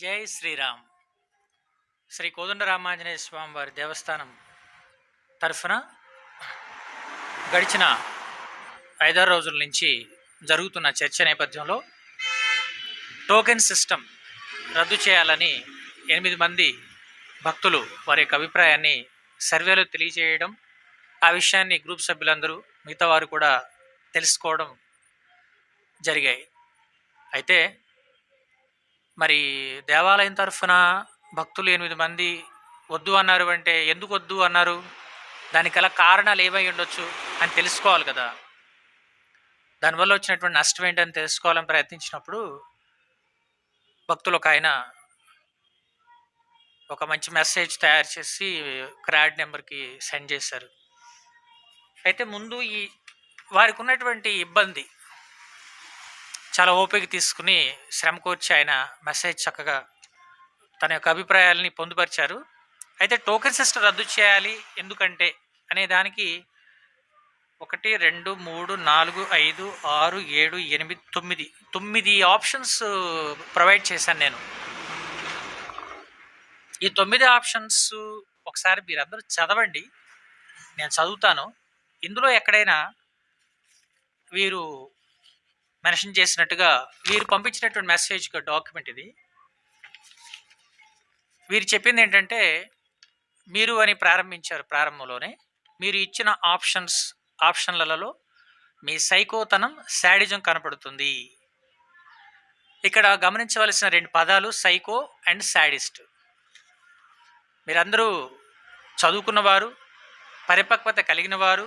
జై శ్రీరామ్. శ్రీ కోదండరామాంజనేయ స్వామి వారి దేవస్థానం తరఫున గడిచిన ఐదారు రోజుల నుంచి జరుగుతున్న చర్చ నేపథ్యంలో టోకెన్ సిస్టమ్ రద్దు చేయాలని ఎనిమిది మంది భక్తులు వారి యొక్క అభిప్రాయాన్ని సర్వేలో తెలియజేయడం ఆ విషయాన్ని గ్రూప్ సభ్యులందరూ మిగతా వారు కూడా తెలుసుకోవడం జరిగాయి. అయితే మరి దేవాలయం తరఫున భక్తులు ఎనిమిది మంది వద్దు అన్నారు అంటే ఎందుకు వద్దు అన్నారు? దానికి గల కారణాలు ఏమై ఉండొచ్చు అని తెలుసుకోవాలి కదా. దానివల్ల వచ్చినటువంటి నష్టం ఏంటని తెలుసుకోవాలని ప్రయత్నించినప్పుడు భక్తులు ఒక ఆయన ఒక మంచి మెసేజ్ తయారు చేసి క్రాడ్ నెంబర్కి సెండ్ చేశారు. అయితే ముందు ఈ వారికి ఉన్నటువంటి ఇబ్బంది చాలా ఓపిక తీసుకుని శ్రమ కూర్చి ఆయన మెసేజ్ చక్కగా తన యొక్క అభిప్రాయాలని పొందుపరిచారు. అయితే టోకెన్ సిస్టమ్ రద్దు చేయాలి ఎందుకంటే అనే దానికి ఒకటి రెండు మూడు నాలుగు ఐదు ఆరు ఏడు ఎనిమిది తొమ్మిది తొమ్మిది ఆప్షన్స్ ప్రొవైడ్ చేశాను నేను. ఈ తొమ్మిది ఆప్షన్స్ ఒకసారి మీరందరూ చదవండి. నేను చదువుతాను. ఇందులో ఎక్కడైనా వీరు మెన్షన్ చేసినట్టుగా వీరు పంపించినటువంటి మెసేజ్ డాక్యుమెంట్ ఇది. వీరు చెప్పింది ఏంటంటే మీరు అని ప్రారంభించారు ప్రారంభంలోనే మీరు ఇచ్చిన ఆప్షన్స్ ఆప్షన్లలో మీ సైకోతనం శాడిజం కనపడుతుంది. ఇక్కడ గమనించవలసిన రెండు పదాలు సైకో అండ్ శాడిస్ట్ మీరందరూ చదువుకున్నవారు పరిపక్వత కలిగిన వారు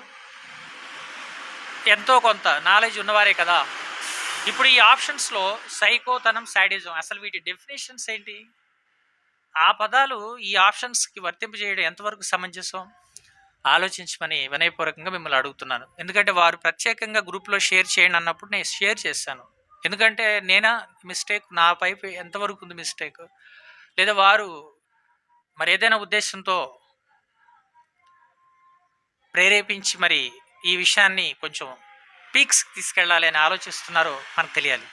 ఎంతో కొంత నాలెడ్జ్ ఉన్నవారే కదా. ఇప్పుడు ఈ ఆప్షన్స్లో సైకోతనం శాడిజం అసలు వీటి డెఫినేషన్స్ ఏంటి? ఆ పదాలు ఈ ఆప్షన్స్కి వర్తింపజేయడం ఎంతవరకు సమంజసం? ఆలోచించమని వినయపూర్వకంగా మిమ్మల్ని అడుగుతున్నాను. ఎందుకంటే వారు ప్రత్యేకంగా గ్రూప్లో షేర్ చేయండి అన్నప్పుడు నేను షేర్ చేశాను ఎందుకంటే నేనా మిస్టేక్? నా పైపు ఎంతవరకు ఉంది మిస్టేక్? లేదా వారు మరి ఏదైనా ఉద్దేశంతో ప్రేరేపించి మరి ఈ విషయాన్ని కొంచెం పీక్స్ తీసుకెళ్ళాలి అని ఆలోచిస్తున్నారో మనకు తెలియాలి.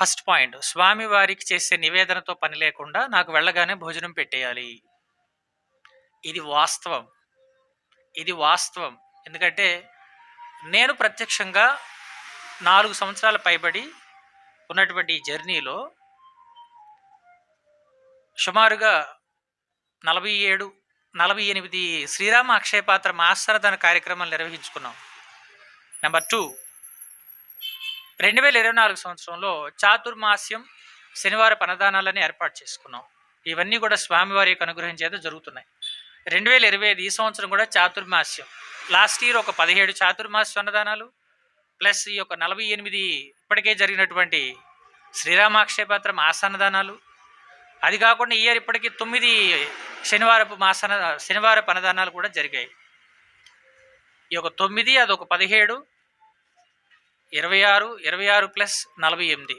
ఫస్ట్ పాయింట్ స్వామి వారికి చేసే నివేదనతో పని లేకుండా నాకు వెళ్ళగానే భోజనం పెట్టేయాలి. ఇది వాస్తవం. ఇది వాస్తవం. ఎందుకంటే నేను ప్రత్యక్షంగా నాలుగు సంవత్సరాల పైబడి ఉన్నటువంటి ఈ జర్నీలో సుమారుగా నలభై ఏడు నలభై ఎనిమిది శ్రీరామ అక్షయపాత్ర మాసరదాన కార్యక్రమాలు నిర్వహించుకున్నాం. నెంబర్ టూ రెండు వేల ఇరవై నాలుగు సంవత్సరంలో చాతుర్మాస్యం శనివార పనదానాలని ఏర్పాటు చేసుకున్నాం. ఇవన్నీ కూడా స్వామివారి యొక్క అనుగ్రహం చేత జరుగుతున్నాయి. రెండు వేల ఇరవై ఐదు ఈ సంవత్సరం కూడా చాతుర్మాస్యం. లాస్ట్ ఇయర్ ఒక పదిహేడు చాతుర్మాస్య అన్నదానాలు ప్లస్ ఈ యొక్క నలభై ఎనిమిది ఇప్పటికే జరిగినటువంటి శ్రీరామాక్షయపాత్ర మాసాన్నదానాలు. అది కాకుండా ఇయర్ ఇప్పటికీ తొమ్మిది శనివారపు మాసన శనివారపు అన్నదానాలు కూడా జరిగాయి. ఈ యొక్క తొమ్మిది అదొక పదిహేడు ఇరవై ఆరు ఇరవై ఆరు ప్లస్ నలభై ఎనిమిది.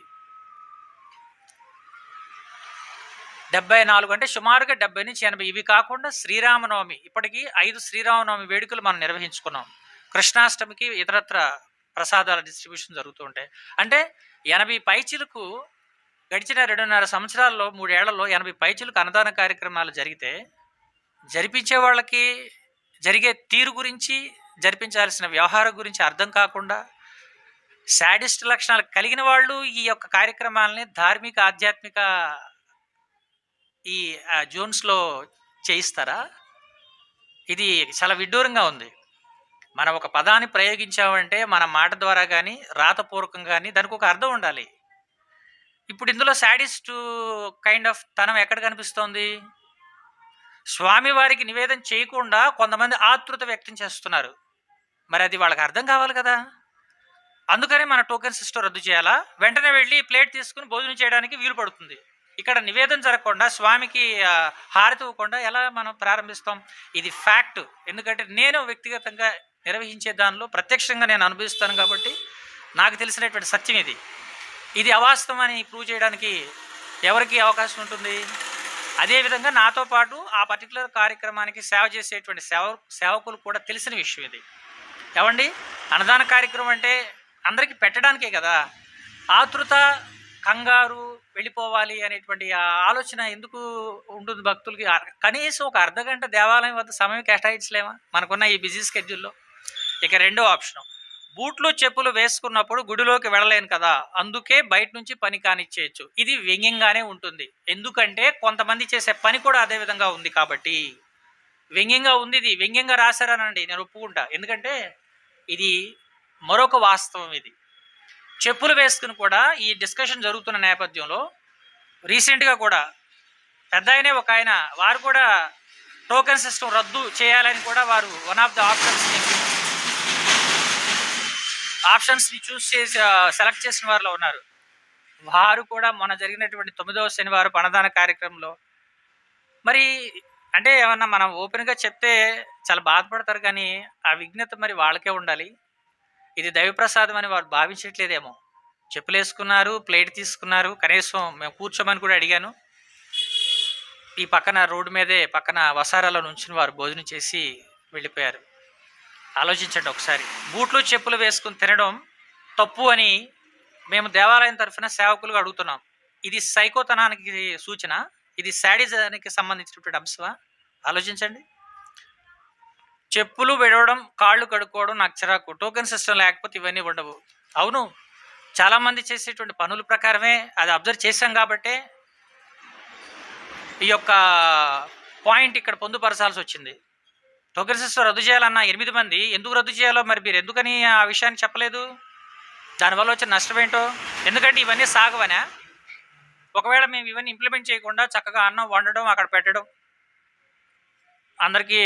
డెబ్బై నాలుగు అంటే సుమారుగా డెబ్బై నుంచి ఎనభై. ఇవి కాకుండా శ్రీరామనవమి ఇప్పటికీ ఐదు శ్రీరామనవమి వేడుకలు మనం నిర్వహించుకున్నాం. కృష్ణాష్టమికి ఇతరత్ర ప్రసాదాల డిస్ట్రిబ్యూషన్ జరుగుతూ ఉంటాయి. అంటే ఎనభై పైచిలకు గడిచిన రెండున్నర సంవత్సరాల్లో మూడేళ్ళలో ఎనభై పైచిలకు అన్నదాన కార్యక్రమాలు జరిగితే జరిపించే వాళ్ళకి జరిగే తీరు గురించి జరిపించాల్సిన వ్యవహారం గురించి అర్థం కాకుండా శాడిస్ట్ లక్షణాలు కలిగిన వాళ్ళు ఈ యొక్క కార్యక్రమాలని ధార్మిక ఆధ్యాత్మిక ఈ జోన్స్లో చేయిస్తారా? ఇది చాలా విడ్డూరంగా ఉంది. మనం ఒక పదాన్ని ప్రయోగించామంటే మన మాట ద్వారా కానీ రాతపూర్వకం కానీ దానికి ఒక అర్థం ఉండాలి. ఇప్పుడు ఇందులో శాడిస్ట్ కైండ్ ఆఫ్ తనం ఎక్కడ కనిపిస్తోంది? స్వామివారికి నివేదన చేయకుండా కొంతమంది ఆతృత వ్యక్తం చేస్తున్నారు. మరి అది వాళ్ళకి అర్థం కావాలి కదా? అందుకనే మన టోకెన్ సిస్టమ్ రద్దు చేయాలా? వెంటనే వెళ్ళి ప్లేట్ తీసుకుని భోజనం చేయడానికి వీలు పడుతుంది. ఇక్కడ నివేదన జరగకుండా స్వామికి హారతి ఇవ్వకుండా ఎలా మనం ప్రారంభిస్తాం? ఇది ఫ్యాక్ట్. ఎందుకంటే నేను వ్యక్తిగతంగా నిర్వహించే దానిలో ప్రత్యక్షంగా నేను అనుభవిస్తాను కాబట్టి నాకు తెలిసినటువంటి సత్యం ఇది. ఇది అవాస్తవం అని ప్రూవ్ చేయడానికి ఎవరికి అవకాశం ఉంటుంది? అదేవిధంగా నాతో పాటు ఆ పర్టికులర్ కార్యక్రమానికి సేవ చేసేటువంటి సేవ సేవకులు కూడా తెలిసిన విషయం ఇది. ఏమండి? అన్నదాన కార్యక్రమం అంటే అందరికీ పెట్టడానికే కదా? ఆతృత కంగారు వెళ్ళిపోవాలి అనేటువంటి ఆ ఆలోచన ఎందుకు ఉంటుంది భక్తులకి? కనీసం ఒక అర్ధ గంట దేవాలయం వద్ద సమయం కేటాయించలేమా? మనకున్న ఈ బిజీ స్కెడ్యూల్లో. ఇక రెండో ఆప్షన్. బూట్లు చెప్పులు వేసుకున్నప్పుడు గుడిలోకి వెళ్ళలేను కదా? అందుకే బయట నుంచి పని కానిచ్చేయచ్చు. ఇది వ్యంగ్యంగానే ఉంటుంది. ఎందుకంటే కొంతమంది చేసే పని కూడా అదే విధంగా ఉంది కాబట్టి. వ్యంగ్యంగా ఉంది ఇది. వ్యంగ్యంగా రాశారనండి. నేను ఒప్పుకుంటా. ఎందుకంటే ఇది మరొక వాస్తవం ఇది. చెప్పులు వేసుకుని కూడా ఈ డిస్కషన్ జరుగుతున్న నేపథ్యంలో రీసెంట్గా కూడా పెద్ద ఆయనే ఒక ఆయన వారు కూడా టోకెన్ సిస్టమ్ రద్దు చేయాలని కూడా వారు వన్ ఆఫ్ ద ఆప్షన్స్ ఆప్షన్స్ని చూస్ చేసి సెలెక్ట్ చేసిన వారిలో ఉన్నారు. వారు కూడా మొన్న జరిగినటువంటి తొమ్మిదవ శనివారం అన్నదాన కార్యక్రమంలో మరి అంటే ఏమన్నా మనం ఓపెన్గా చెప్తే చాలా బాధపడతారు కానీ ఆ విఘ్నత మరి వాళ్ళకే ఉండాలి. ఇది దైవప్రసాదం అని వారు భావించట్లేదేమో. చెప్పులు వేసుకున్నారు ప్లేట్ తీసుకున్నారు. కనీసం మేము కూర్చోమని కూడా అడిగాను. ఈ పక్కన రోడ్డు మీదే పక్కన వసారాలో నుంచిన వారు భోజనం చేసి వెళ్ళిపోయారు. ఆలోచించండి ఒకసారి. బూట్లు చెప్పులు వేసుకుని తినడం తప్పు అని మేము దేవాలయం తరఫున సేవకులుగా అడుగుతున్నాం. ఇది సైకోతనానికి సూచన ఇది శాడిజానికి సంబంధించినటువంటి అంశమా? ఆలోచించండి. చెప్పులు విడవడం కాళ్ళు కడుక్కోవడం నాకు చిరాకు. టోకెన్ సిస్టమ్ లేకపోతే ఇవన్నీ ఉండవు. అవును చాలామంది చేసేటువంటి పనుల ప్రకారమే అది అబ్జర్వ్ చేశాం కాబట్టే ఈ యొక్క పాయింట్ ఇక్కడ పొందుపరచాల్సి వచ్చింది. టోకెన్ సిస్టమ్ రద్దు చేయాలన్న ఎనిమిది మంది ఎందుకు రద్దు చేయాలో మరి మీరు ఎందుకని ఆ విషయాన్ని చెప్పలేదు? దానివల్ల వచ్చే నష్టం ఏంటో? ఎందుకంటే ఇవన్నీ సాగవనా? ఒకవేళ మేము ఇవన్నీ ఇంప్లిమెంట్ చేయకుండా చక్కగా అన్నం వండడం అక్కడ పెట్టడం అందరికీ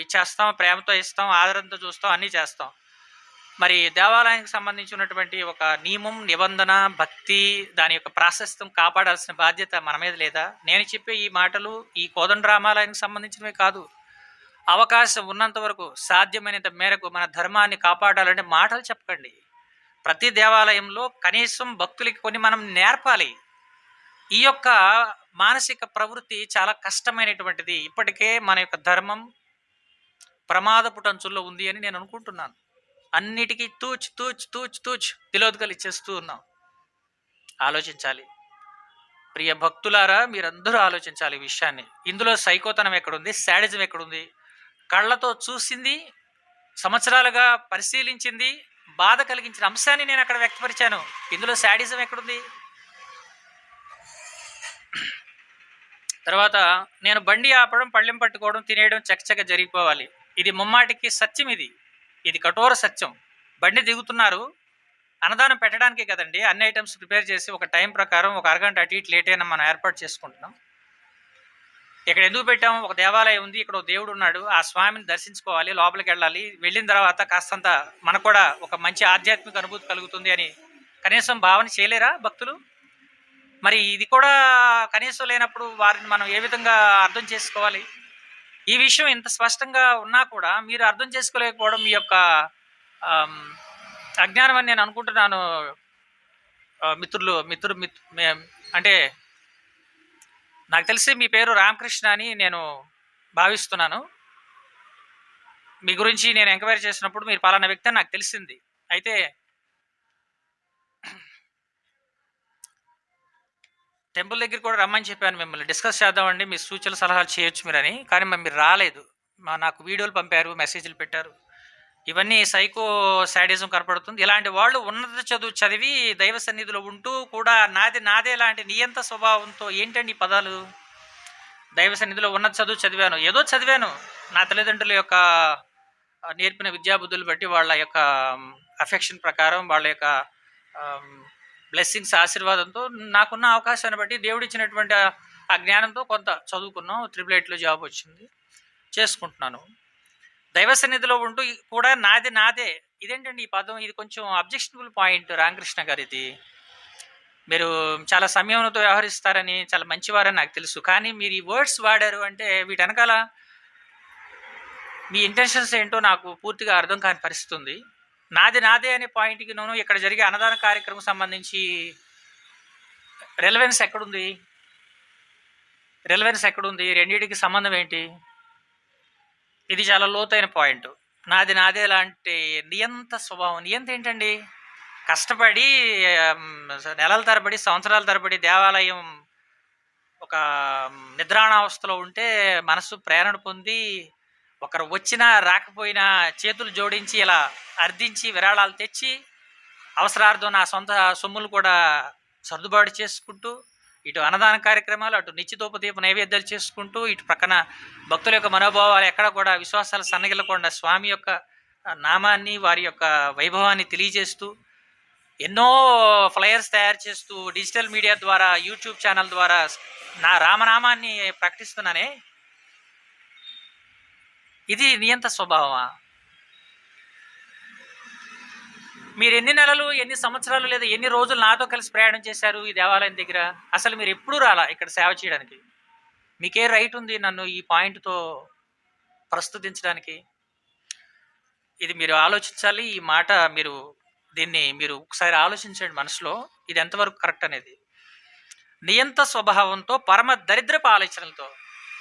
ఇచ్చేస్తాం ప్రేమతో ఇస్తాం ఆదరంతో చూస్తాం అన్నీ చేస్తాం. మరి దేవాలయానికి సంబంధించినటువంటి ఒక నియమం నిబంధన భక్తి దాని యొక్క ప్రాశస్తం కాపాడాల్సిన బాధ్యత మన మీద లేదా? నేను చెప్పే ఈ మాటలు ఈ కోదండ రామాలయానికి సంబంధించినవి కాదు. అవకాశం ఉన్నంత వరకు సాధ్యమైనంత మేరకు మన ధర్మాన్ని కాపాడాలంటే మాటలు చెప్పకండి. ప్రతి దేవాలయంలో కనీసం భక్తులకి కొన్ని మనం నేర్పాలి. ఈ యొక్క మానసిక ప్రవృత్తి చాలా కష్టమైనటువంటిది. ఇప్పటికే మన యొక్క ధర్మం ప్రమాదపు టంచుల్లో ఉంది అని నేను అనుకుంటున్నాను. అన్నిటికీ తూచ్ తూచ్ తూచ్ తూచ్ తిలోదకలు ఇచ్చేస్తూ ఉన్నాం. ఆలోచించాలి. ప్రియ భక్తులారా మీరందరూ ఆలోచించాలి ఈ విషయాన్ని. ఇందులో సైకోతనం ఎక్కడుంది? శాడిజం ఎక్కడుంది? కళ్ళతో చూసింది సంవత్సరాలుగా పరిశీలించింది బాధ కలిగించిన అంశాన్ని నేను అక్కడ వ్యక్తపరిచాను. ఇందులో శాడిజం ఎక్కడుంది? తర్వాత నేను బండి ఆపడం పళ్ళెం పట్టుకోవడం తినేయడం చకచక జరిగిపోవాలి. ఇది ముమ్మాటికి సత్యం ఇది. ఇది కఠోర సత్యం. బండి దిగుతున్నారు. అన్నదానం పెట్టడానికే కదండి. అన్ని ఐటమ్స్ ప్రిపేర్ చేసి ఒక టైం ప్రకారం ఒక అరగంట అటు ఇటు లేట్ అయినా మనం ఏర్పాటు చేసుకుంటున్నాం. ఇక్కడ ఎందుకు పెట్టాము? ఒక దేవాలయం ఉంది. ఇక్కడ ఒక దేవుడు ఉన్నాడు. ఆ స్వామిని దర్శించుకోవాలి. లోపలికి వెళ్ళాలి. వెళ్ళిన తర్వాత కాస్తంత మనకు కూడా ఒక మంచి ఆధ్యాత్మిక అనుభూతి కలుగుతుంది అని కనీసం భావన చేయలేరా భక్తులు? మరి ఇది కూడా కనీసం లేనప్పుడు వారిని మనం ఏ విధంగా అర్థం చేసుకోవాలి? ఈ విషయం ఇంత స్పష్టంగా ఉన్నా కూడా మీరు అర్థం చేసుకోలేకపోవడం మీ యొక్క అజ్ఞానం అని నేను అనుకుంటున్నాను మిత్రులు మిత్రులు అంటే నాకు తెలిసి మీ పేరు రామకృష్ణ అని నేను భావిస్తున్నాను. మీ గురించి నేను ఎంక్వైరీ చేసినప్పుడు మీరు పలానా వ్యక్తి నాకు తెలిసింది. అయితే టెంపుల్ దగ్గర కూడా రమ్మని చెప్పాను మిమ్మల్ని. డిస్కస్ చేద్దామండి మీ సూచనలు సలహాలు చేయొచ్చు మీరని. కానీ మరి మీరు రాలేదు. మా నాకు వీడియోలు పంపారు మెసేజ్లు పెట్టారు. ఇవన్నీ సైకో శాడిజం కనపడుతుంది. ఇలాంటి వాళ్ళు ఉన్నత చదువు చదివి దైవ సన్నిధిలో ఉంటూ కూడా నాది నాదే లాంటి నియంత స్వభావంతో ఏంటండి ఈ పదాలు? దైవ సన్నిధిలో ఉన్నత చదువు చదివాను. ఏదో చదివాను. నా తల్లిదండ్రుల యొక్క నేర్పిన విద్యాబుద్ధులు బట్టి వాళ్ళ యొక్క అఫెక్షన్ ప్రకారం వాళ్ళ యొక్క బ్లెస్సింగ్స్ ఆశీర్వాదంతో నాకున్న అవకాశాన్ని బట్టి దేవుడు ఇచ్చినటువంటి ఆ- జ్ఞానంతో కొంత చదువుకున్నాం. త్రిపుల్ ఎయిట్లో జాబ్ వచ్చింది. చేసుకుంటున్నాను. దైవ సన్నిధిలో ఉంటూ కూడా నాది నాదే. ఇదేంటండి ఈ పదం? ఇది కొంచెం అబ్జెక్షనబుల్ పాయింట్ రామకృష్ణ గారు ఇది మీరు చాలా సంయమనంతో వ్యవహరిస్తారని చాలా మంచివారని నాకు తెలుసు. కానీ మీరు ఈ వర్డ్స్ వాడారు అంటే వీటి వెనకాల మీ ఇంటెన్షన్స్ ఏంటో నాకు పూర్తిగా అర్థం కాని పరిస్థితి ఉంది నాది నాదే అనే పాయింట్కి నేను ఇక్కడ జరిగే అన్నదాన కార్యక్రమం సంబంధించి రెలవెన్స్ ఎక్కడుంది? రెలవెన్స్ ఎక్కడుంది? రెండింటికి సంబంధం ఏంటి? ఇది చాలా లోతైన పాయింట్. నాది నాదే లాంటి నియంత స్వభావం. నియంత ఏంటండి? కష్టపడి నెలల తరబడి సంవత్సరాల తరబడి దేవాలయం ఒక నిద్రాణావస్థలో ఉంటే మనసు ప్రేరణ పొంది ఒకరు వచ్చినా రాకపోయినా చేతులు జోడించి ఇలా అర్థించి విరాళాలు తెచ్చి అవసరార్థం నా సొంత సొమ్ములు కూడా సర్దుబాటు చేసుకుంటూ ఇటు అన్నదాన కార్యక్రమాలు అటు నిశ్చితోపదీప నైవేద్యాలు చేసుకుంటూ ఇటు ప్రక్కన భక్తుల యొక్క మనోభావాలు ఎక్కడ కూడా విశ్వాసాలు సన్నగిలకుండా స్వామి యొక్క నామాన్ని వారి యొక్క వైభవాన్ని తెలియజేస్తూ ఎన్నో ఫ్లయర్స్ తయారు చేస్తూ డిజిటల్ మీడియా ద్వారా యూట్యూబ్ ఛానల్ ద్వారా నా రామనామాన్ని ప్రకటిస్తున్నానే. ఇది నియంత స్వభావమా? మీరు ఎన్ని నెలలు ఎన్ని సంవత్సరాలు లేదా ఎన్ని రోజులు నాతో కలిసి ప్రయాణం చేశారు ఈ దేవాలయం దగ్గర? అసలు మీరు ఎప్పుడు రాలా ఇక్కడ సేవ చేయడానికి? మీకే రైట్ ఉంది నన్ను ఈ పాయింట్తో ప్రస్తుతించడానికి? ఇది మీరు ఆలోచించాలి ఈ మాట మీరు దీన్ని మీరు ఒకసారి ఆలోచించండి మనసులో. ఇది ఎంతవరకు కరెక్ట్ అనేది? నియంత స్వభావంతో పరమ దరిద్రపు ఆలోచనలతో.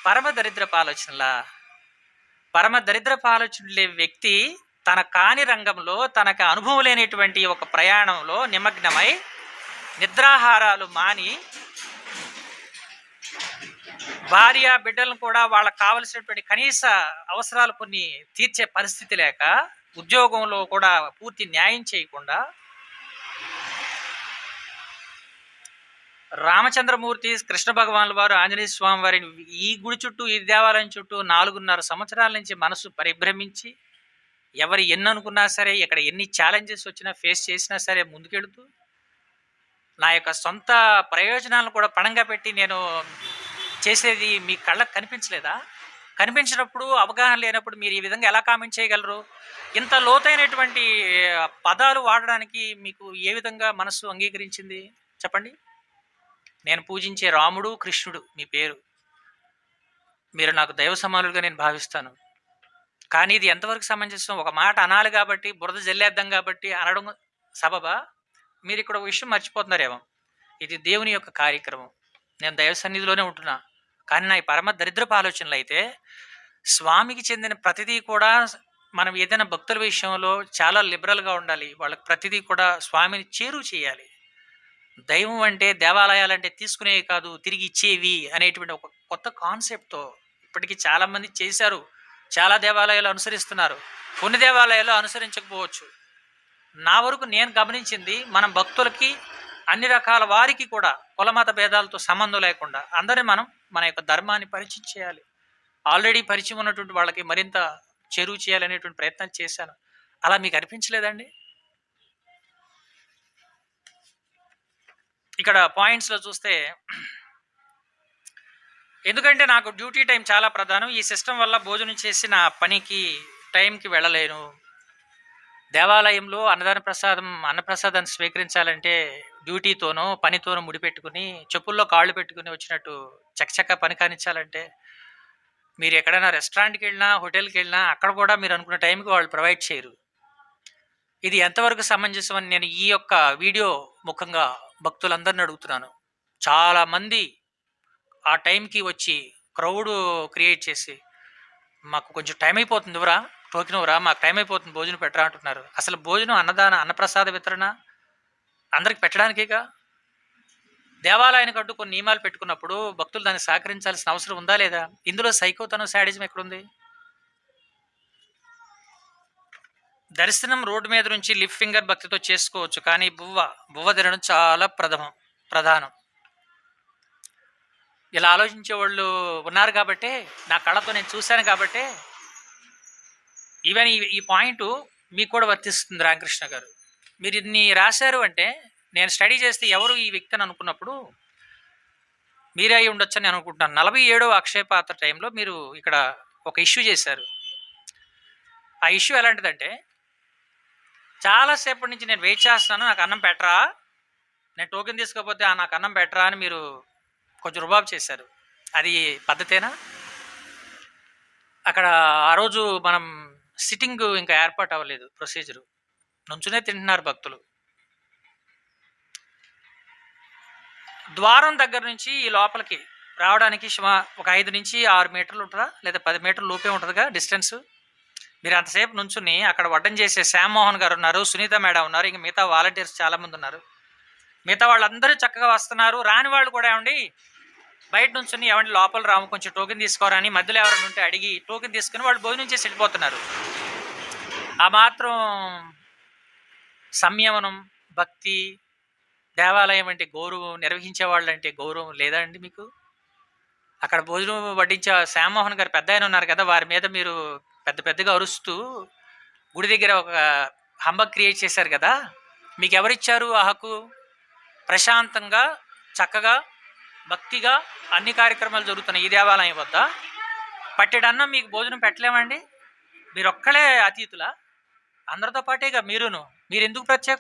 పరమ దరిద్రపు ఆలోచనలా? పరమ దరిద్ర ఆలోచనలే వ్యక్తి తన కాని రంగంలో తనకు అనుభవం లేనటువంటి ఒక ప్రయాణంలో నిమగ్నమై నిద్రాహారాలు మాని భార్య బిడ్డలను కూడా వాళ్ళకి కావలసినటువంటి కనీస అవసరాలు కొన్ని తీర్చే పరిస్థితి లేక ఉద్యోగంలో కూడా పూర్తి న్యాయం చేయకుండా రామచంద్రమూర్తి కృష్ణ భగవానుల వారు ఆంజనేయ స్వామి వారిని ఈ గుడి చుట్టూ ఈ దేవాలయం చుట్టూ నాలుగున్నర సంవత్సరాల నుంచి మనసు పరిభ్రమించి ఎవరు ఎన్ని అనుకున్నా సరే ఇక్కడ ఎన్ని ఛాలెంజెస్ వచ్చినా ఫేస్ చేసినా సరే ముందుకెడుతూ నా యొక్క సొంత ప్రయోజనాలను కూడా పణంగా పెట్టి నేను చేసేది మీ కళ్ళకు కనిపించలేదా? కనిపించినప్పుడు అవగాహన లేనప్పుడు మీరు ఈ విధంగా ఎలా కామెంట్ చేయగలరు? ఇంత లోతైనటువంటి పదాలు వాడడానికి మీకు ఏ విధంగా మనసు అంగీకరించింది? చెప్పండి. నేను పూజించే రాముడు కృష్ణుడు మీ పేరు. మీరు నాకు దైవ సమానులుగా నేను భావిస్తాను. కానీ ఇది ఎంతవరకు సమంజసం? ఒక మాట అనాలి కాబట్టి బురద జల్లేద్దాం కాబట్టి అనడం సబబా? మీరు ఇక్కడ ఒక విషయం మర్చిపోతున్నారేమో. ఇది దేవుని యొక్క కార్యక్రమం. నేను దైవ సన్నిధిలోనే ఉంటున్నా. కానీ నా ఈ పరమ దరిద్రపు ఆలోచనలు అయితే స్వామికి చెందిన ప్రతిదీ కూడా మనం ఏదైనా భక్తుల విషయంలో చాలా లిబరల్గా ఉండాలి. వాళ్ళకి ప్రతిదీ కూడా స్వామిని చేరువు చేయాలి. దైవం అంటే దేవాలయాలు అంటే తీసుకునేవి కాదు తిరిగి ఇచ్చేవి అనేటువంటి ఒక కొత్త కాన్సెప్ట్తో ఇప్పటికీ చాలామంది చేశారు. చాలా దేవాలయాలు అనుసరిస్తున్నారు. కొన్ని దేవాలయాలు అనుసరించకపోవచ్చు. నా వరకు నేను గమనించింది మనం భక్తులకి అన్ని రకాల వారికి కూడా కులమత భేదాలతో సంబంధం లేకుండా అందరిని మనం మన యొక్క ధర్మాన్ని పరిచయం చేయాలి. ఆల్రెడీ పరిచయం ఉన్నటువంటి వాళ్ళకి మరింత చెరువు చేయాలనేటువంటి ప్రయత్నం చేశాను. అలా మీకు అనిపించలేదండి ఇక్కడ పాయింట్స్లో చూస్తే ఎందుకంటే నాకు డ్యూటీ టైం చాలా ప్రధానం. ఈ సిస్టమ్ వల్ల భోజనం చేసి నా పనికి టైంకి వెళ్ళలేను. దేవాలయంలో అన్నదాన ప్రసాదం అన్నప్రసాదాన్ని స్వీకరించాలంటే డ్యూటీతోనో పనితోనో ముడిపెట్టుకుని చెప్పుల్లో కాళ్ళు పెట్టుకుని వచ్చినట్టు చకచక పని కానిచ్చాలంటే మీరు ఎక్కడైనా రెస్టారెంట్కి వెళ్ళినా హోటల్కి వెళ్ళినా అక్కడ కూడా మీరు అనుకున్న టైంకి వాళ్ళు ప్రొవైడ్ చేయరు. ఇది ఎంతవరకు సమంజసం అని నేను ఈ యొక్క వీడియో ముఖంగా భక్తులందరిని అడుగుతున్నాను. చాలామంది ఆ టైంకి వచ్చి క్రౌడ్ క్రియేట్ చేసి మాకు కొంచెం టైం అయిపోతుంది ఇవ్వరా టోకెన్ ఇవ్వరా మాకు టైం అయిపోతుంది భోజనం పెట్టరా అంటున్నారు. అసలు భోజనం అన్నదాన అన్నప్రసాద వితరణ అందరికి పెట్టడానికేగా? దేవాలయానికి అంటూ కొన్ని నియమాలు పెట్టుకున్నప్పుడు భక్తులు దాన్ని సహకరించాల్సిన అవసరం ఉందా లేదా? ఇందులో సైకోతనం శాడిజం ఎక్కడుంది? దర్శనం రోడ్డు మీద నుంచి లిఫ్ట్ ఫింగర్ భక్తితో చేసుకోవచ్చు కానీ బువ్వ బువ్వ తినడం చాలా ప్రథమం ప్రధానం. ఇలా ఆలోచించే వాళ్ళు ఉన్నారు కాబట్టి నా కళ్ళతో నేను చూశాను కాబట్టి ఈవెన్ ఈ ఈ పాయింట్ మీకు కూడా వర్తిస్తుంది రామకృష్ణ గారు. మీరు ఇన్ని రాశారు అంటే నేను స్టడీ చేస్తే ఎవరు ఈ వ్యక్తి అని అనుకున్నప్పుడు మీరే అయి ఉండొచ్చని నేను అనుకుంటున్నాను. నలభై ఏడవ అక్షయ పాత్ర టైంలో మీరు ఇక్కడ ఒక ఇష్యూ చేశారు. ఆ ఇష్యూ ఎలాంటిదంటే చాలాసేపటి నుంచి నేను వెయిట్ చేస్తాను నాకు అన్నం పెట్టరా? నేను టోకెన్ తీసుకోకపోతే "ఆ, నాకు అన్నం పెట్టరా అని మీరు కొంచెం రుబాబు చేశారు. అది పద్ధతేనా? అక్కడ ఆ రోజు మనం సిట్టింగ్ ఇంకా ఏర్పాటు అవ్వలేదు ప్రొసీజరు నుంచునే తింటున్నారు భక్తులు. ద్వారం దగ్గర నుంచి ఈ లోపలికి రావడానికి సుమా ఒక ఐదు నుంచి ఆరు మీటర్లు ఉంటుందా? లేదా పది మీటర్లు లోపే ఉంటుందిగా డిస్టెన్స్ మీరు అంతసేపు నుంచుని అక్కడ వడ్డం చేసే శ్యామ్మోహన్ గారు ఉన్నారు సునీత మేడం ఉన్నారు ఇంక మిగతా వాలంటీర్స్ చాలామంది ఉన్నారు. మిగతా వాళ్ళందరూ చక్కగా వస్తున్నారు. రాని వాళ్ళు కూడా ఏమండి బయట నుంచుని ఏమండి లోపల రాము కొంచెం టోకెన్ తీసుకోరని మధ్యలో ఎవరైనా ఉంటే అడిగి టోకెన్ తీసుకుని వాళ్ళు భోజనం చేసి వెళ్ళిపోతున్నారు. ఆ మాత్రం సంయమనం భక్తి దేవాలయం అంటే గౌరవం నిర్వహించే వాళ్ళంటే గౌరవం లేదా అండి మీకు? అక్కడ భోజనం వడ్డించే శ్యామ్మోహన్ గారు పెద్ద ఆయన ఉన్నారు కదా వారి మీద మీరు పెద్ద పెద్దగా అరుస్తూ గుడి దగ్గర ఒక హంబ క్రియేట్ చేశారు కదా మీకు ఎవరిచ్చారు ఆ హక్కు? ప్రశాంతంగా చక్కగా భక్తిగా అన్ని కార్యక్రమాలు జరుగుతున్నాయి. ఈ దేవాలయం వద్ద పట్టెడన్నం మీకు భోజనం పెట్టలేమండి. మీరు ఒక్కలే అతిథుల అందరితో పాటేగా మీరును. మీరు ఎందుకు ప్రత్యేక?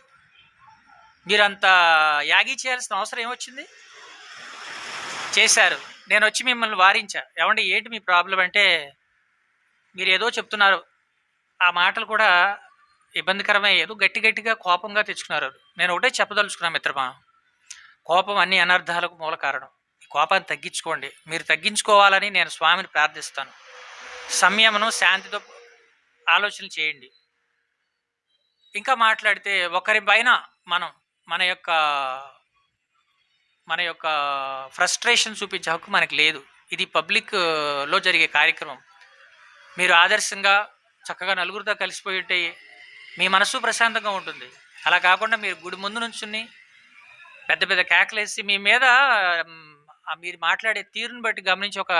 మీరంత యాగి చేయాల్సిన అవసరం ఏమొచ్చింది? చేశారు. నేను వచ్చి మిమ్మల్ని వారించా. ఏమంటే ఏంటి మీ ప్రాబ్లం అంటే మీరు ఏదో చెప్తున్నారు. ఆ మాటలు కూడా ఇబ్బందికరమే. ఏదో గట్టి గట్టిగా కోపంగా తెచ్చుకున్నారు నేను ఒకటే చెప్పదలుచుకున్నాను మిత్రమా. కోపం అన్ని అనర్థాలకు మూల కారణం. కోపాన్ని తగ్గించుకోండి. మీరు తగ్గించుకోవాలని నేను స్వామిని ప్రార్థిస్తాను. సంయమనం శాంతితో ఆలోచనలు చేయండి. ఇంకా మాట్లాడితే ఒకరి పైన మనం మన యొక్క మన యొక్క ఫ్రస్ట్రేషన్ చూపించే హక్కు మనకి లేదు. ఇది పబ్లిక్లో జరిగే కార్యక్రమం. మీరు ఆదర్శంగా చక్కగా నలుగురితో కలిసిపోయి ఉంటే మీ మనసు ప్రశాంతంగా ఉంటుంది. అలా కాకుండా మీరు గుడి ముందు నుంచుని పెద్ద పెద్ద కేకలేసి మీ మీద మీరు మాట్లాడే తీరుని బట్టి గమనించి ఒక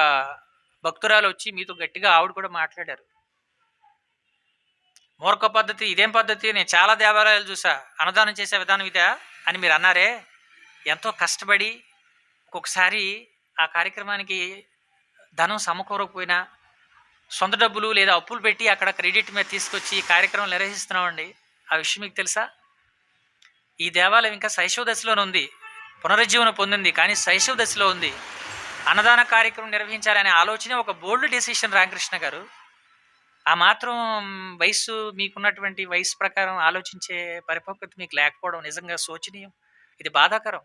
భక్తురాలు వచ్చి మీతో గట్టిగా ఆవిడ కూడా మాట్లాడారు. మూర్ఖ పద్ధతి ఇదేం పద్ధతి నేను చాలా దేవాలయాలు చూసా. అన్నదానం చేసే విధానం ఇదా అని మీరు అన్నారే. ఎంతో కష్టపడి ఒక్కొక్కసారి ఆ కార్యక్రమానికి ధనం సమకూరకపోయినా సొంత డబ్బులు లేదా అప్పులు పెట్టి అక్కడ క్రెడిట్ మీద తీసుకొచ్చి ఈ కార్యక్రమం నిర్వహిస్తున్నామండి. ఆ విషయం మీకు తెలుసా? ఈ దేవాలయం ఇంకా శైశవ దశలోనే ఉంది. పునరుజ్జీవనం పొందింది. కానీ శైశవ దశలో ఉంది. అన్నదాన కార్యక్రమం నిర్వహించాలనే ఆలోచన ఒక బోల్డ్ డెసిషన్ రామకృష్ణ గారు. ఆ మాత్రం వయసు మీకున్నటువంటి వయసు ప్రకారం ఆలోచించే పరిపక్వత మీకు లేకపోవడం నిజంగా శోచనీయం. ఇది బాధాకరం.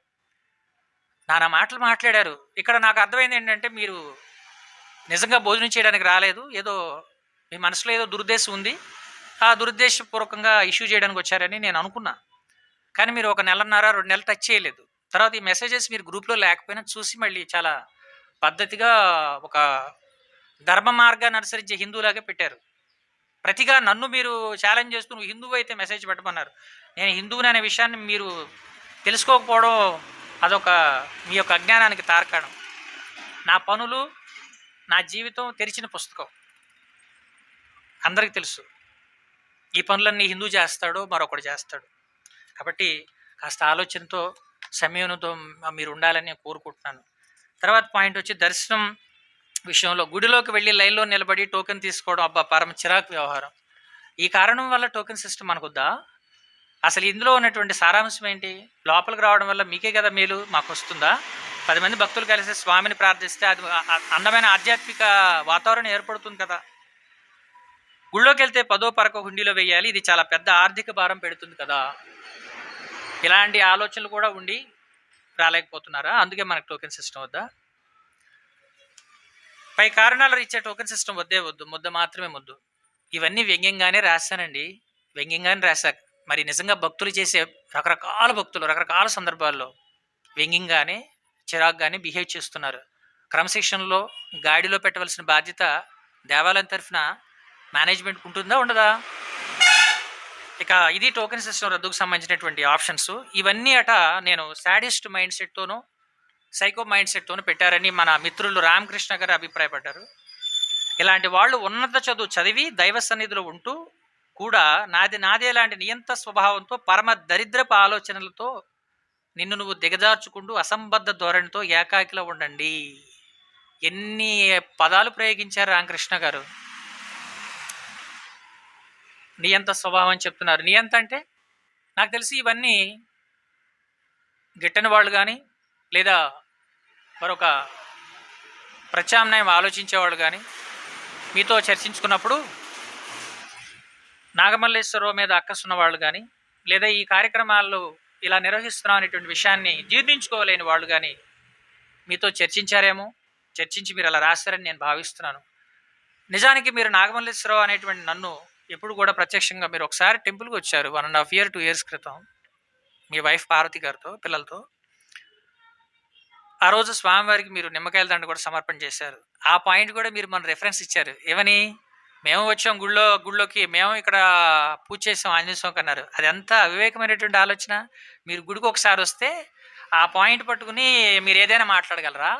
నానా మాటలు మాట్లాడారు. ఇక్కడ నాకు అర్థమైంది ఏంటంటే మీరు నిజంగా భోజనం చేయడానికి రాలేదు. ఏదో మీ మనసులో ఏదో దురుద్దేశం ఉంది. ఆ దురుద్దేశపూర్వకంగా ఇష్యూ చేయడానికి వచ్చారని నేను అనుకున్నా. కానీ మీరు ఒక నెలన్నర రెండు నెలలు టచ్ చేయలేదు. తర్వాత ఈ మెసేజెస్ మీరు గ్రూప్లో లేకపోయినా చూసి మళ్ళీ చాలా పద్ధతిగా ఒక ధర్మ మార్గాన్ని అనుసరించే హిందువులాగా పెట్టారు. ప్రతిగా నన్ను మీరు ఛాలెంజ్ చేస్తూ నువ్వు హిందువు అయితే మెసేజ్ పెట్టమన్నారు. నేను హిందువుని అనే విషయాన్ని మీరు తెలుసుకోకపోవడం అదొక మీ యొక్క అజ్ఞానానికి తార్కాణం. నా పనులు నా జీవితం తెరిచిన పుస్తకం. అందరికీ తెలుసు. ఈ పనులన్నీ హిందూ చేస్తాడో మరొకడు చేస్తాడు. కాబట్టి కాస్త ఆలోచనతో సమయంతో మీరు ఉండాలని కోరుకుంటున్నాను. తర్వాత పాయింట్ వచ్చి దర్శనం విషయంలో. గుడిలోకి వెళ్ళి లైన్లో నిలబడి టోకెన్ తీసుకోవడం అబ్బా పరమ చిరాకు వ్యవహారం. ఈ కారణం వల్ల టోకెన్ సిస్టమ్ అనుకుద్దా? అసలు ఇందులో ఉన్నటువంటి సారాంశం ఏంటి? లోపలికి రావడం వల్ల మీకే కదా మేలు? మాకు వస్తుందా? పది మంది భక్తులు కలిసి స్వామిని ప్రార్థిస్తే అది అందమైన ఆధ్యాత్మిక వాతావరణం ఏర్పడుతుంది కదా. గుళ్ళోకి వెళ్తే పదో పరకో హుండీలో వేయాలి ఇది చాలా పెద్ద ఆర్థిక భారం పెడుతుంది కదా. ఇలాంటి ఆలోచనలు కూడా ఉండి రాలేకపోతున్నారా? అందుకే మనకు టోకెన్ సిస్టమ్ వద్దా? పై కారణాలు ఇచ్చే టోకెన్ సిస్టమ్ వద్దే వద్దు ముద్ద మాత్రమే ముద్దు. ఇవన్నీ వ్యంగ్యంగానే రాశానండి. వ్యంగ్యంగానే రాశా. మరి నిజంగా భక్తులు చేసే రకరకాల భక్తులు రకరకాల సందర్భాల్లో వ్యంగ్యంగానే చిరాగ్గానే బిహేవ్ చేస్తున్నారు. క్రమశిక్షణలో గాడిలో పెట్టవలసిన బాధ్యత దేవాలయం తరఫున మేనేజ్మెంట్కి ఉంటుందా ఉండదా? ఇక ఇది టోకెన్ సిస్టమ్ రద్దుకు సంబంధించినటువంటి ఆప్షన్స్. ఇవన్నీ అట నేను సాడిస్ట్ మైండ్ సెట్తోనూ సైకో మైండ్ సెట్తోనూ పెట్టారని మన మిత్రులు రామకృష్ణ గారు అభిప్రాయపడ్డారు. ఇలాంటి వాళ్ళు ఉన్నత చదువు చదివి దైవ సన్నిధిలో ఉంటూ కూడా నాది నాదే లాంటి నియంత స్వభావంతో పరమ దరిద్రపు ఆలోచనలతో నిన్ను నువ్వు దిగజార్చుకుంటూ అసంబద్ధ ధోరణితో ఏకాకిలో ఉండండి. ఎన్ని పదాలు ప్రయోగించారు రామకృష్ణ గారు? నియంత స్వభావం అని చెప్తున్నారు నియంత అంటే? నాకు తెలిసి ఇవన్నీ గిట్టని వాళ్ళు కానీ లేదా మరొక ప్రత్యామ్నాయం ఆలోచించేవాళ్ళు కానీ మీతో చర్చించుకున్నప్పుడు నాగమల్లేశ్వరరావు మీద అక్కసున్న వాళ్ళు కానీ లేదా ఈ కార్యక్రమాల్లో ఇలా నిర్వహిస్తున్నాం అనేటువంటి విషయాన్ని జీర్ణించుకోలేని వాళ్ళు కానీ మీతో చర్చించారేమో? చర్చించి మీరు అలా రాస్తారని నేను భావిస్తున్నాను. నిజానికి మీరు నాగమల్లేశ్వరరావు అనేటువంటి నన్ను ఎప్పుడు కూడా ప్రత్యక్షంగా మీరు ఒకసారి టెంపుల్కి వచ్చారు. One and half year two years క్రితం. మీ వైఫ్ పార్వతి గారితో పిల్లలతో. ఆ రోజు స్వామివారికి మీరు నిమ్మకాయల దండ కూడా సమర్పణ చేశారు. ఆ పాయింట్ కూడా మీరు మన రెఫరెన్స్ ఇచ్చారు. ఏమని? మేము వచ్చాం గుళ్ళో గుళ్ళోకి. మేము ఇక్కడ పూజ చేసాం ఆంజనేయ స్వామికి అన్నారు అది అవివేకమైనటువంటి ఆలోచన. మీరు గుడికి ఒకసారి వస్తే ఆ పాయింట్ పట్టుకుని మీరు ఏదైనా మాట్లాడగలరా?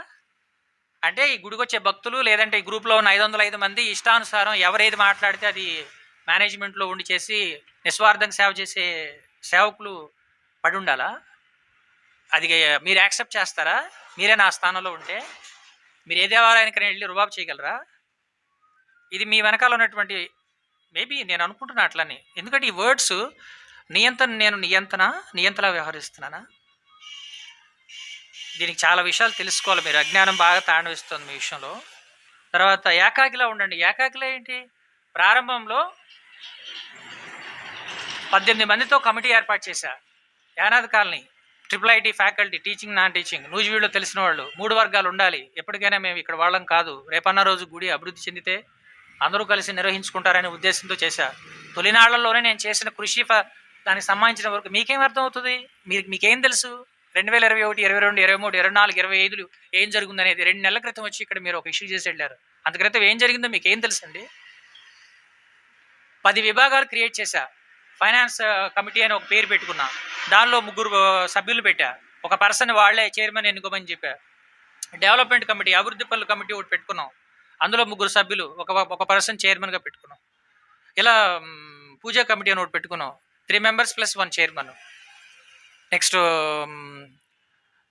అంటే ఈ గుడికి వచ్చే భక్తులు లేదంటే ఈ గ్రూప్లో ఉన్న ఐదు వందల ఐదు మంది ఇష్టానుసారం ఎవరేది మాట్లాడితే అది మేనేజ్మెంట్లో ఉండి చేసి నిస్వార్థంగా సేవ చేసే సేవకులు పడి ఉండాలా? అది మీరు యాక్సెప్ట్ చేస్తారా? మీరే నా స్థానంలో ఉంటే. మీరు ఏ దేవాలయానికి వెళ్ళి రుబాబు చేయగలరా? ఇది మీ వెనకాల ఉన్నటువంటి మేబీ నేను అనుకుంటున్నా అట్లని. ఎందుకంటే ఈ వర్డ్స్ నియంత్రణ నేను నియంత్రణ నియంత్రణ వ్యవహరిస్తున్నానా? దీనికి చాలా విషయాలు తెలుసుకోవాలి మీరు. అజ్ఞానం బాగా తాండవిస్తుంది మీ విషయంలో. తర్వాత ఏకాకిలా ఉండండి. ఏకాకిలా ఏంటి? ప్రారంభంలో పద్దెనిమిది మందితో కమిటీ ఏర్పాటు చేశా. యానాథ్ colony triple IT faculty teaching non teaching నూజివీడులో తెలిసిన వాళ్ళు మూడు వర్గాలు ఉండాలి. ఎప్పటికైనా మేము ఇక్కడ వాళ్ళం కాదు. రేపన్న రోజు గుడి అభివృద్ధి చెందితే అందరూ కలిసి నిర్వహించుకుంటారనే ఉద్దేశంతో చేశా. తొలినాళ్ళలోనే నేను చేసిన కృషి దానికి సంబంధించిన వరకు మీకేం అర్థమవుతుంది? మీ మీకేం తెలుసు? రెండు వేల ఇరవై ఒకటి ఇరవై రెండు ఇరవై మూడు ఇరవై నాలుగు ఇరవై ఐదులు ఏం జరిగిందనేది. రెండు నెలల క్రితం వచ్చి ఇక్కడ మీరు ఒక ఇష్యూ చేసి వెళ్ళారు. అంత క్రితం ఏం జరిగిందో మీకు ఏం తెలుసండి? పది విభాగాలు క్రియేట్ చేశా. ఫైనాన్స్ కమిటీ అని ఒక పేరు పెట్టుకున్నా. దానిలో ముగ్గురు సభ్యులు పెట్టా. ఒక పర్సన్ వాళ్ళే చైర్మన్ ఎన్నుకోమని చెప్పా. డెవలప్మెంట్ కమిటీ అభివృద్ధి పనుల కమిటీ ఒకటి పెట్టుకున్నాం. అందులో ముగ్గురు సభ్యులు ఒక ఒక పర్సన్ చైర్మన్గా పెట్టుకున్నాం. ఇలా పూజా కమిటీ అని ఒకటి పెట్టుకున్నాం. Three members plus one chairman. Next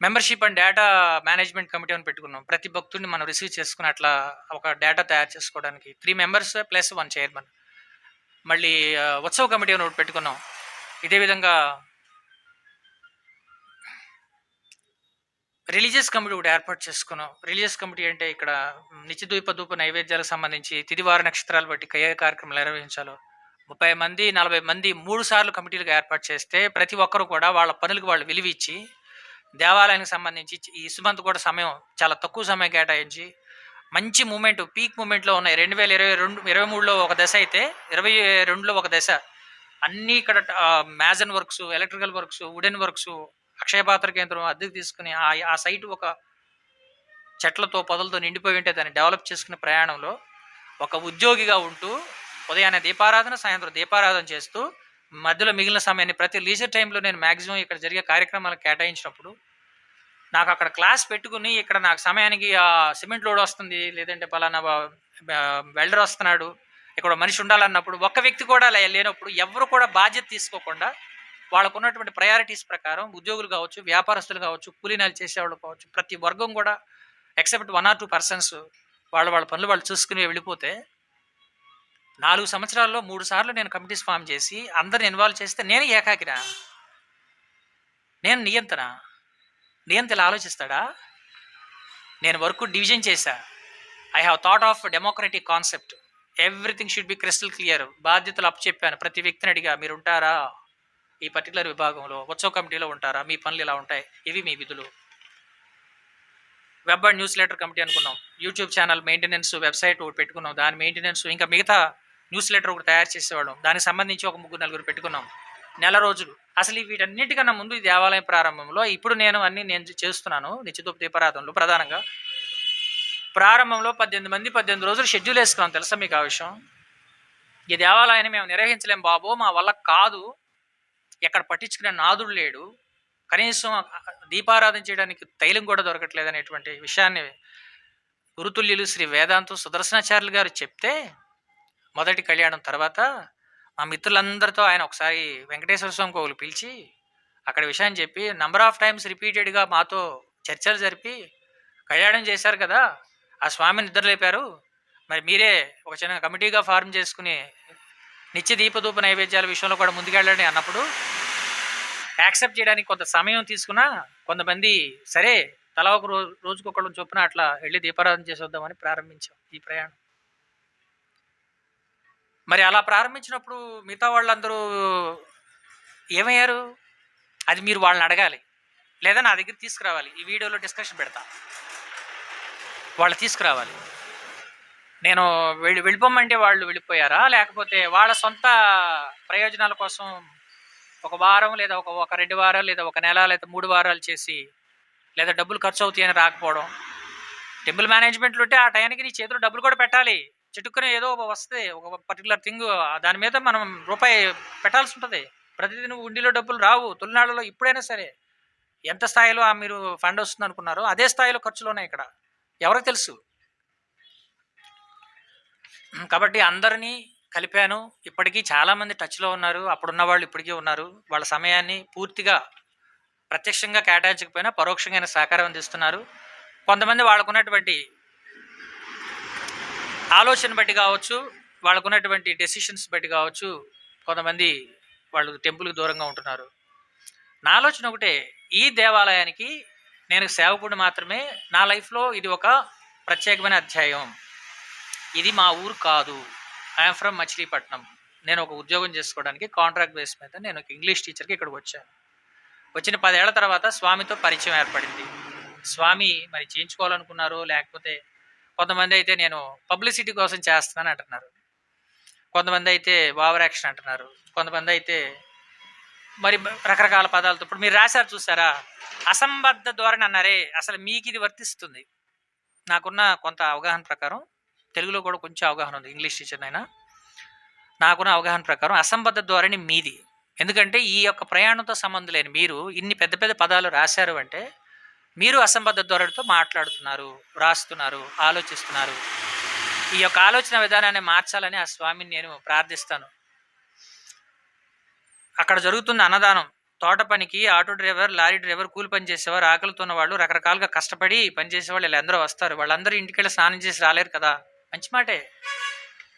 membership and data management committee అని పెట్టుకున్నాం. ప్రతి భక్తుడిని మనం రిసీవ్ చేసుకుని అట్లా ఒక డేటా తయారు చేసుకోవడానికి three members plus one chairman. మళ్ళీ ఉత్సవ కమిటీ అని ఒకటి పెట్టుకున్నాం. ఇదే విధంగా రిలీజియస్ కమిటీ ఒకటి ఏర్పాటు చేసుకున్నాం. రిలీజియస్ కమిటీ అంటే ఇక్కడ నిత్యదూప ధూప నైవేద్యాలకు సంబంధించి తిదివార నక్షత్రాలు బట్టి ఏ కార్యక్రమాలు నిర్వహించాలో. ముప్పై మంది నలభై మంది మూడు సార్లు కమిటీలుగా ఏర్పాటు చేస్తే ప్రతి ఒక్కరు కూడా వాళ్ళ పనులకు వాళ్ళు విలువ ఇచ్చి దేవాలయానికి సంబంధించి ఈ ఇసుమంత్ కూడా సమయం చాలా తక్కువ సమయం కేటాయించి మంచి మూమెంట్ పీక్ మూమెంట్లో ఉన్నాయి రెండు వేల ఇరవై రెండు ఇరవై మూడులో ఒక దశ అయితే ఇరవై రెండులో ఒక దశ అన్నీ ఇక్కడ mason works electrical works wooden works Akshayapatra కేంద్రం అద్దెకు తీసుకుని ఆ ఆ సైట్ ఒక చెట్లతో పొదలతో నిండిపోయి ఉంటే దాన్ని డెవలప్ చేసుకునే ప్రయాణంలో ఒక ఉద్యోగిగా ఉంటూ ఉదయాన్నే దీపారాధన సాయంత్రం దీపారాధన చేస్తూ మధ్యలో మిగిలిన సమయాన్ని ప్రతి లీజర్ టైంలో నేను మ్యాక్సిమం ఇక్కడ జరిగే కార్యక్రమాలు కేటాయించినప్పుడు నాకు అక్కడ క్లాస్ పెట్టుకుని ఇక్కడ నాకు సమయానికి ఆ సిమెంట్ లోడ్ వస్తుంది లేదంటే పలానా వెల్డర్ వస్తున్నాడు ఇక్కడ మనిషి ఉండాలన్నప్పుడు ఒక్క వ్యక్తి కూడా లేనప్పుడు ఎవరు కూడా బాధ్యత తీసుకోకుండా వాళ్ళకు ఉన్నటువంటి ప్రయారిటీస్ ప్రకారం ఉద్యోగులు కావచ్చు వ్యాపారస్తులు కావచ్చు కూలీనాలు చేసేవాళ్ళు కావచ్చు ప్రతి వర్గం కూడా except one or two persons వాళ్ళ వాళ్ళ పనులు వాళ్ళు చూసుకుని వెళ్ళిపోతే నాలుగు సంవత్సరాల్లో మూడు సార్లు నేను కమిటీస్ ఫామ్ చేసి అందరిని ఇన్వాల్వ్ చేస్తే నేను ఏకాకిరా? నేను నియంత్రణ నియంత ఇలా ఆలోచిస్తాడా? నేను వర్క్ డివిజన్ చేశా. I have thought of democratic concept everything should be crystal clear బాధ్యతలు అప్ చెప్పాను ప్రతి వ్యక్తిని అడిగా మీరు ఉంటారా ఈ పర్టికులర్ విభాగంలో ఉత్సవ కమిటీలో ఉంటారా? మీ పనులు ఇలా ఉంటాయి? ఇవి మీ విధులు. Web and newsletter committee అనుకున్నాం. యూట్యూబ్ ఛానల్ మెయింటెనెన్స్ వెబ్సైట్ ఒకటి పెట్టుకున్నాం. దాని మెయింటెనెన్స్ ఇంకా మిగతా న్యూస్ లెటర్ ఒకటి తయారు చేసేవాళ్ళం. దానికి సంబంధించి ఒక ముగ్గురు నలుగురు పెట్టుకున్నాం. నెల రోజులు. అసలు వీటన్నిటికన్నా ముందు ఈ దేవాలయం ప్రారంభంలో ఇప్పుడు నేను అన్నీ నేను చేస్తున్నాను నిత్యదూప దీపారాధనలో ప్రధానంగా. ప్రారంభంలో పద్దెనిమిది మంది పద్దెనిమిది రోజులు షెడ్యూల్ వేసుకున్నాం. తెలుసా మీకు ఆ విషయం? ఈ దేవాలయాన్ని మేము నిర్వహించలేం బాబు మా వల్ల కాదు. ఎక్కడ పట్టించుకునే నాదుడు లేడు. కనీసం దీపారాధన చేయడానికి తైలం కూడా దొరకట్లేదు అనేటువంటి విషయాన్ని గురుతుల్యులు శ్రీ వేదాంతం సుదర్శనాచార్యులు గారు చెప్తే మొదటి కళ్యాణం తర్వాత మా మిత్రులందరితో ఆయన ఒకసారి వెంకటేశ్వర స్వామి కోవులు పిలిచి అక్కడ విషయాన్ని చెప్పి నంబర్ ఆఫ్ టైమ్స్ రిపీటెడ్గా మాతో చర్చలు జరిపి కళ్యాణం చేశారు కదా ఆ స్వామిని నిద్రలేపారు. మరి మీరే ఒక చిన్న కమిటీగా ఫార్మ్ చేసుకుని నిత్య దీపధూప నైవేద్యాల విషయంలో కూడా ముందుకెళ్ళండి అన్నప్పుడు యాక్సెప్ట్ చేయడానికి కొంత సమయం తీసుకున్నా కొంతమంది సరే తలా ఒక రోజు రోజుకొకళ్ళు చొప్పున అట్లా వెళ్ళి దీపారాధన చేసేద్దామని ప్రారంభించాం ఈ ప్రయాణం. మరి అలా ప్రారంభించినప్పుడు మిగతా వాళ్ళందరూ ఏమయ్యారు? అది మీరు వాళ్ళని అడగాలి. లేదా నా దగ్గర తీసుకురావాలి. ఈ వీడియోలో డిస్కషన్ పెడతా. వాళ్ళు తీసుకురావాలి. నేను వెళ్ళి వెళ్ళిపోమంటే వాళ్ళు వెళ్ళిపోయారా? లేకపోతే వాళ్ళ సొంత ప్రయోజనాల కోసం ఒక వారం లేదా ఒక ఒక రెండు వారాలు లేదా ఒక నెల లేదా మూడు వారాలు చేసి లేదా డబ్బులు ఖర్చు అవుతాయని రాకపోవడం. టెంపుల్ మేనేజ్మెంట్లు ఉంటే ఆ టైంకి నీ చేతిలో డబ్బులు కూడా పెట్టాలి. చెట్టుకునే ఏదో ఒక వస్తే ఒక పర్టికులర్ థింగ్ దాని మీద మనం రూపాయి పెట్టాల్సి ఉంటుంది. ప్రతిదీ నువ్వు ఉండిలో డబ్బులు రావు. తొలినాళ్ళలో ఇప్పుడైనా సరే ఎంత స్థాయిలో ఆ మీరు ఫండ్ వస్తుంది అనుకున్నారో అదే స్థాయిలో ఖర్చులోనే ఇక్కడ. ఎవరికి తెలుసు? కాబట్టి అందరినీ కలిపాను. ఇప్పటికీ చాలామంది టచ్లో ఉన్నారు. అప్పుడున్న వాళ్ళు ఇప్పటికీ ఉన్నారు. వాళ్ళ సమయాన్ని పూర్తిగా ప్రత్యక్షంగా కేటాయించకపోయినా పరోక్షంగా సహకారం అందిస్తున్నారు. కొంతమంది వాళ్ళకున్నటువంటి ఆలోచన బట్టి కావచ్చు వాళ్ళకున్నటువంటి డెసిషన్స్ బట్టి కావచ్చు కొంతమంది వాళ్ళు టెంపుల్కి దూరంగా ఉంటున్నారు. నా ఆలోచన ఒకటే ఈ దేవాలయానికి నేను సేవకుడు మాత్రమే నా లైఫ్లో ఇది ఒక ప్రత్యేకమైన అధ్యాయం. ఇది మా ఊరు కాదు. ఐఎమ్ ఫ్రమ్ మచిలీపట్నం నేను ఒక ఉద్యోగం చేసుకోవడానికి కాంట్రాక్ట్ బేస్ మీద నేను ఒక ఇంగ్లీష్ టీచర్కి ఇక్కడికి వచ్చాను. వచ్చిన పదేళ్ళ తర్వాత స్వామితో పరిచయం ఏర్పడింది. స్వామి మరి చేయించుకోవాలనుకున్నారు లేకపోతే కొంతమంది అయితే నేను పబ్లిసిటీ కోసం చేస్తున్నాను అంటున్నారు. కొంతమంది అయితే ఓవర్ యాక్షన్ అంటున్నారు. కొంతమంది అయితే మరి రకరకాల పదాలతో ఇప్పుడు మీరు రాశారు చూసారా? అసంబద్ధ ధోరణి అన్నారే అసలు మీకు ఇది వర్తిస్తుంది. నాకున్న కొంత అవగాహన ప్రకారం తెలుగులో కూడా కొంచెం అవగాహన ఉంది. ఇంగ్లీష్ టీచర్ అయినా నాకున్న అవగాహన ప్రకారం అసంబద్ధ ధోరణి మీది. ఎందుకంటే ఈ యొక్క ప్రయాణంతో సంబంధం లేని మీరు ఇన్ని పెద్ద పెద్ద పదాలు రాశారు అంటే మీరు అసంబద్ధ ధోరణితో మాట్లాడుతున్నారు రాస్తున్నారు ఆలోచిస్తున్నారు. ఈ యొక్క ఆలోచన విధానాన్ని మార్చాలని ఆ స్వామిని నేను ప్రార్థిస్తాను. అక్కడ జరుగుతున్న అన్నదానం తోట పనికి ఆటో డ్రైవర్ లారీ డ్రైవర్ కూలి పని చేసేవారు ఆకలితో ఉన్న వాళ్ళు రకరకాలుగా కష్టపడి పనిచేసే వాళ్ళు వీళ్ళందరూ వస్తారు. వాళ్ళందరూ ఇంటికి వెళ్ళి స్నానం చేసి రాలేరు కదా. మంచి మాటే.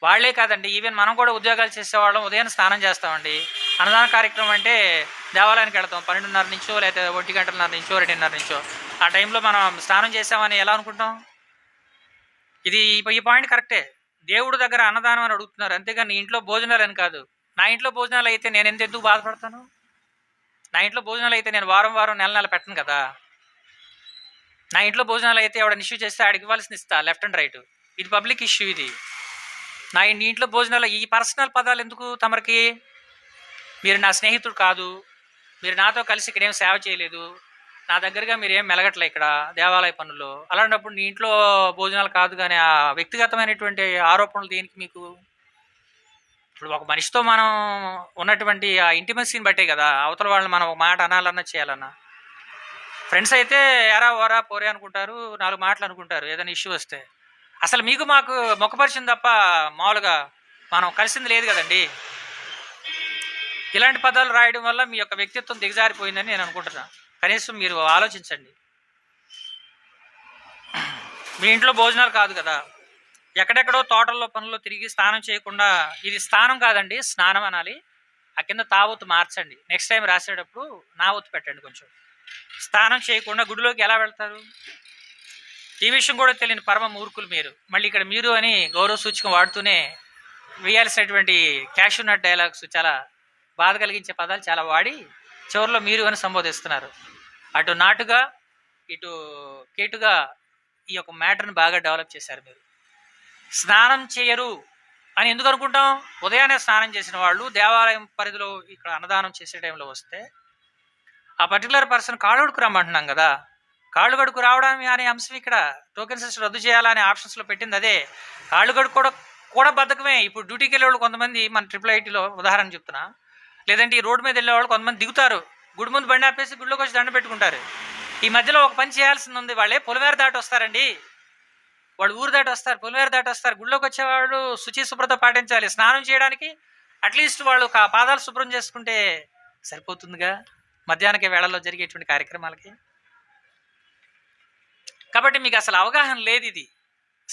వాళ్ళే కాదండి ఈవెన్ మనం కూడా ఉద్యోగాలు చేసేవాళ్ళం ఉదయం స్నానం చేస్తామండి. అన్నదాన కార్యక్రమం అంటే దేవాలయానికి వెళ్తాం పన్నెండున్నర నుంచో లేకపోతే ఒంటి గంటన్నర నుంచో రెండున్నర నుంచో. ఆ టైంలో మనం స్నానం చేసామని ఎలా అనుకుంటాం? ఇది ఈ- పాయింట్ కరెక్టే. దేవుడు దగ్గర అన్నదానం అని అడుగుతున్నారు అంతేగాని ఇంట్లో భోజనాలు అని కాదు. నా ఇంట్లో భోజనాలు అయితే నేను ఎంత ఎందుకు బాధపడతాను? నా ఇంట్లో భోజనాలు అయితే నేను వారం వారం నెల నెల పెట్టను కదా. నా ఇంట్లో భోజనాలు అయితే ఎవడ ఇష్యూ చేస్తే ఆడికి ఇవ్వాల్సిన ఇస్తా లెఫ్ట్ అండ్ రైట్. ఇది పబ్లిక్ ఇష్యూ ఇది. నా ఇంట్లో భోజనాలు ఈ పర్సనల్ పదాలు ఎందుకు తమరికి? మీరు నా స్నేహితుడు కాదు. మీరు నాతో కలిసి ఇక్కడేం సేవ చేయలేదు. నా దగ్గరగా మీరు ఏం మెలగట్లే ఇక్కడ దేవాలయ పనుల్లో. అలాంటప్పుడు నీ ఇంట్లో భోజనాలు కాదు కానీ ఆ వ్యక్తిగతమైనటువంటి ఆరోపణలు దేనికి మీకు? ఇప్పుడు ఒక మనిషితో మనం ఉన్నటువంటి ఆ ఇంటిమసీని బట్టే కదా అవతల వాళ్ళని మనం ఒక మాట అనాలన్నా చేయాలన్నా. ఫ్రెండ్స్ అయితే ఎరా ఓరా పోరే అనుకుంటారు నాలుగు మాటలు అనుకుంటారు ఏదైనా ఇష్యూ వస్తే. అసలు మీకు మాకు మొక్కపరిచింది తప్ప మామూలుగా మనం కలిసింది లేదు కదండి. ఇలాంటి పదాలు రాయడం వల్ల మీ యొక్క వ్యక్తిత్వం దిగజారిపోయిందని నేను అనుకుంటున్నాను కనీసం మీరు ఆలోచించండి. మీ ఇంట్లో భోజనాలు కాదు కదా. ఎక్కడెక్కడో తోటల్లో పనుల్లో తిరిగి స్నానం చేయకుండా ఇది స్నానం కాదండి స్నానం అనాలి. ఆ కింద తావొత్తు మార్చండి. నెక్స్ట్ టైం రాసేటప్పుడు నా ఒత్తు పెట్టండి కొంచెం. స్నానం చేయకుండా గుడిలోకి ఎలా వెళ్తారు? ఈ విషయం కూడా తెలియని పరమ మూర్ఖులు మీరు. మళ్ళీ ఇక్కడ మీరు అని గౌరవ సూచకం వాడుతూనే వేయాల్సినటువంటి క్యాష్ నట్ డైలాగ్స్ చాలా బాధ కలిగించే పదాలు చాలా వాడి చివరిలో మీరు అని సంబోధిస్తున్నారు. అటు నాటుగా ఇటు కేటుగా ఈ యొక్క మ్యాటర్ని బాగా డెవలప్ చేశారు మీరు. స్నానం చేయరు అని ఎందుకు అనుకుంటాం? ఉదయాన్నే స్నానం చేసిన వాళ్ళు దేవాలయం పరిధిలో ఇక్కడ అన్నదానం చేసే టైంలో వస్తే ఆ పర్టికులర్ పర్సన్ కాళ్ళుడుకు రమ్మంటున్నాం కదా. కాళ్ళు గడుకు రావడం అనే అంశం ఇక్కడ టోకెన్ సిస్టమ్ రద్దు చేయాలనే ఆప్షన్స్లో పెట్టింది అదే. కాళ్ళు గడుకు కూడా కూడా బద్ధకమే. ఇప్పుడు డ్యూటీకి వెళ్ళే వాళ్ళు కొంతమంది మన ట్రిపుల్ ఐటీలో ఉదాహరణ చెప్తున్నా. లేదంటే ఈ రోడ్డు మీద వెళ్ళే వాళ్ళు కొంతమంది దిగుతారు. గుడి ముందు బండి ఆపేసి గుడిలోకి వచ్చి దండ పెట్టుకుంటారు. ఈ మధ్యలో ఒక పని చేయాల్సింది ఉంది. వాళ్ళే పొలివేర దాటి వస్తారండి. వాళ్ళు ఊరు దాటి వస్తారు పొలివేర దాటి వస్తారు. గుడిలోకి వచ్చేవాళ్ళు శుచి శుభ్రత పాటించాలి. స్నానం చేయడానికి అట్లీస్ట్ వాళ్ళు పాదాలు శుభ్రం చేసుకుంటే సరిపోతుందిగా. మధ్యాహ్నకి వేళల్లో జరిగేటువంటి కార్యక్రమాలకి. కాబట్టి మీకు అసలు అవగాహన లేదు ఇది.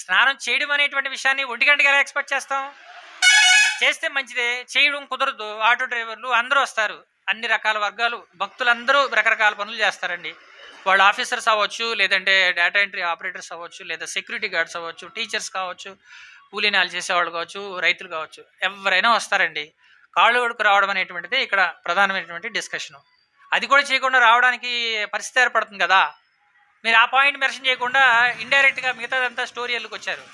స్నానం చేయడం అనేటువంటి విషయాన్ని ఒంటి ఎలా ఎక్స్పెక్ట్ చేస్తాం? చేస్తే మంచిదే చేయడం కుదరదు ఆటో డ్రైవర్లు అందరూ వస్తారు. అన్ని రకాల వర్గాలు భక్తులందరూ రకరకాల పనులు చేస్తారండి. వాళ్ళు ఆఫీసర్స్ అవ్వచ్చు లేదంటే డేటా ఎంట్రీ ఆపరేటర్స్ అవ్వచ్చు లేదా సెక్యూరిటీ గార్డ్స్ అవ్వచ్చు టీచర్స్ కావచ్చు కూలీనాలు చేసేవాళ్ళు కావచ్చు రైతులు కావచ్చు ఎవరైనా వస్తారండి. కాళ్ళు కొడుకు రావడం అనేటువంటిది ఇక్కడ ప్రధానమైనటువంటి డిస్కషను అది కూడా చేయకుండా రావడానికి పరిస్థితి ఏర్పడుతుంది కదా. మీరు ఆ పాయింట్ మెన్షన్ చేయకుండా ఇండైరెక్ట్గా మిగతాదంతా స్టోరీ వెళ్ళుకొచ్చారు